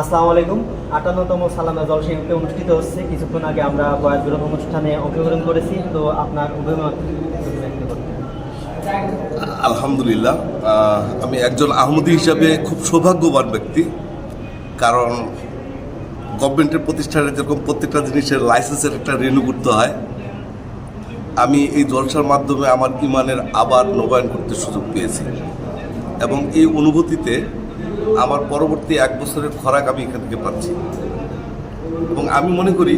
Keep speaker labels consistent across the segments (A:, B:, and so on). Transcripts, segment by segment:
A: আসসালামু আলাইকুম। আটান্নতম সালামে জলসিংহতে অনুষ্ঠিত হচ্ছে। কিছুক্ষণ আগে আমরা বয়াত বিরোধ অনুষ্ঠানে অংশগ্রহণ করেছি। তো আপনার অভিমত
B: আলহামদুলিল্লাহ। আমি একজন আহমদি হিসাবে খুব সৌভাগ্যবান ব্যক্তি। কারণ গভর্নমেন্টের প্রতিষ্ঠানে যেরকম প্রত্যেকটা জিনিসের লাইসেন্সের একটা রেনু করতে হয়, আমি এই জলসার মাধ্যমে আমার ইমানের আবার নবায়ন করতে সুযোগ পেয়েছি। এবং এই অনুভূতিতে আমার পরবর্তী এক বছরের খরাক আমি এখান থেকে পাচ্ছি। এবং আমি মনে করি,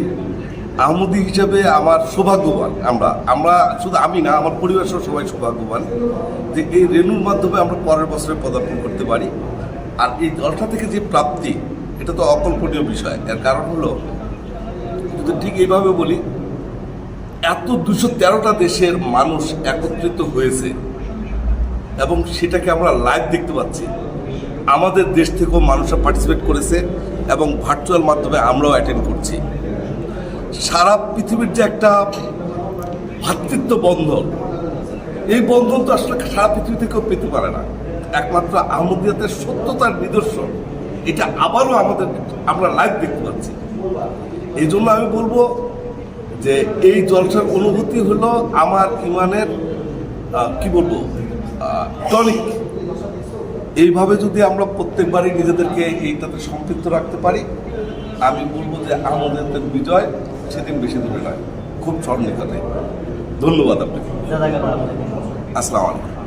B: আহমদি হিসাবে আমার সৌভাগ্যবান আমরা। আমরা শুধু আমি না, আমার পরিবার সহ সবাই সৌভাগ্যবান যে এই রেণুর মাধ্যমে আমরা পরের বছরে পদার্পণ করতে পারি। আর এই জলটা থেকে যে প্রাপ্তি, এটা তো অকল্পনীয় বিষয়। এর কারণ হলো, যদি ঠিক এইভাবে বলি, এত দুশো তেরোটা দেশের মানুষ একত্রিত হয়েছে এবং সেটাকে আমরা লাইভ দেখতে পাচ্ছি। আমাদের দেশ থেকেও মানুষরা পার্টিসিপেট করেছে এবং ভার্চুয়াল মাধ্যমে আমরাও অ্যাটেন্ড করছি। সারা পৃথিবীর যে একটা ভাতৃত্ব বন্ধন, এই বন্ধন তো আসলে সারা পৃথিবী থেকেও পেতে পারে না। একমাত্র আহমদিয়াতের সত্যতার নিদর্শন, এটা আবারও আমাদের আমরা লাইভ দেখতে পাচ্ছি। এই জন্য আমি বলব যে এই জলসার অনুভূতি হলো আমার ইমানের কি বলব টনিক এইভাবে যদি আমরা প্রত্যেকবারই নিজেদেরকে এইটাতে সম্পৃক্ত রাখতে পারি আমি বলব যে আমাদের বিজয় সেদিন বেশি দূরে নয় খুব স্বর্ণিকতায় ধন্যবাদ আপনাকে। আসসালামু আলাইকুম।